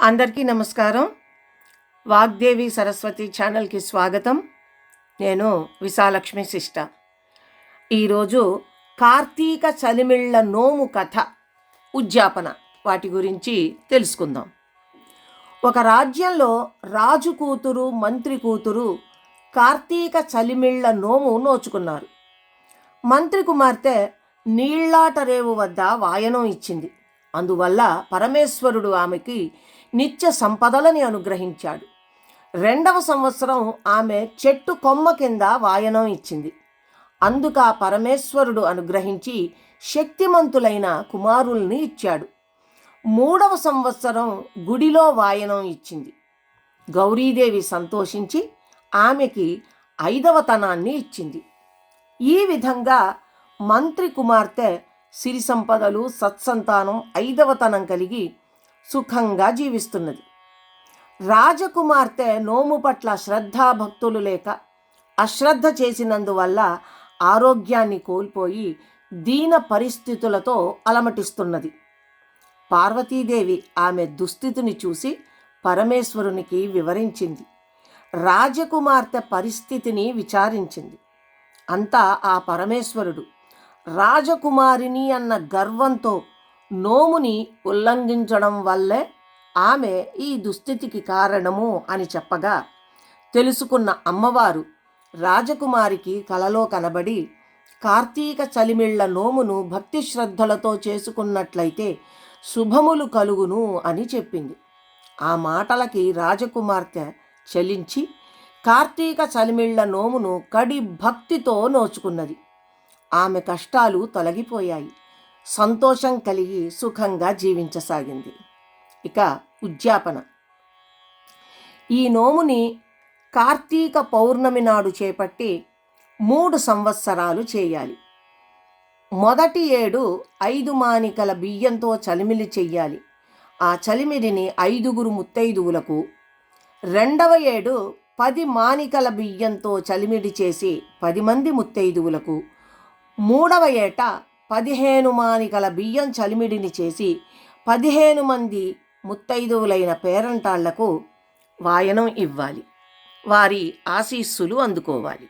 అందరికీ నమస్కారం. వాగ్దేవి సరస్వతి ఛానల్కి స్వాగతం. నేను విశాలక్ష్మి శిష్ట. ఈరోజు కార్తీక చలిమిళ్ళ నోము కథ ఉద్యాపన వాటి గురించి తెలుసుకుందాం. ఒక రాజ్యంలో రాజు కూతురు మంత్రి కూతురు కార్తీక చలిమిళ్ళ నోము నోచుకున్నారు. మంత్రి కుమార్తె నీళ్ళాటరేవు వద్ద వాయనం ఇచ్చింది. అందువల్ల పరమేశ్వరుడు ఆమెకి నిత్య సంపదలని అనుగ్రహించాడు. రెండవ సంవత్సరం ఆమె చెట్టు కొమ్మ కింద వాయనం ఇచ్చింది. అందుక పరమేశ్వరుడు అనుగ్రహించి శక్తిమంతులైన కుమారుల్ని ఇచ్చాడు. మూడవ సంవత్సరం గుడిలో వాయనం ఇచ్చింది. గౌరీదేవి సంతోషించి ఆమెకి ఐదవతనాన్ని ఇచ్చింది. ఈ విధంగా మంత్రి కుమార్తె సిరి సంపదలు సత్సంతానం ఐదవతనం కలిగి సుఖంగా జీవిస్తున్నది. రాజకుమార్తె నోము పట్ల శ్రద్ధాభక్తులు లేక అశ్రద్ధ చేసినందువల్ల ఆరోగ్యాన్ని కోల్పోయి దీన పరిస్థితులతో అలమటిస్తున్నది. పార్వతీదేవి ఆమె దుస్థితిని చూసి పరమేశ్వరునికి వివరించింది. రాజకుమార్తె పరిస్థితిని విచారించింది. అంతా ఆ పరమేశ్వరుడు. రాజకుమారిని అన్న గర్వంతో నోముని ఉల్లంఘించడం వల్లే ఆమె ఈ దుస్థితికి కారణము అని చెప్పగా తెలుసుకున్న అమ్మవారు రాజకుమారికి కలలో కనబడి కార్తీక చలిమిళ్ళ నోమును భక్తి శ్రద్ధలతో చేసుకున్నట్లయితే శుభములు కలుగును అని చెప్పింది. ఆ మాటలకి రాజకుమార్తె చలించి కార్తీక చలిమిళ్ళ నోమును కడి భక్తితో నోచుకున్నది. ఆమె కష్టాలు తొలగిపోయాయి. సంతోషం కలిగి సుఖంగా జీవించసాగింది. ఇక ఉద్యాపన. ఈ నోముని కార్తీక పౌర్ణమి నాడు చేపట్టి మూడు సంవత్సరాలు చేయాలి. మొదటి ఏడు ఐదు మానికల బియ్యంతో చలిమిలి చెయ్యాలి. ఆ చలిమిడిని ఐదుగురు ముత్తైదువులకు రెండవ ఏడు పది మానికల బియ్యంతో చలిమిడి చేసి పది మంది ముత్తైదువులకు మూడవ ఏట పదిహేను మానికల బియ్యం చలిమిడిని చేసి పదిహేను మంది ముత్తైదువులైన పేరంటాళ్ళకు వాయనం ఇవ్వాలి. వారి ఆశీస్సులు అందుకోవాలి.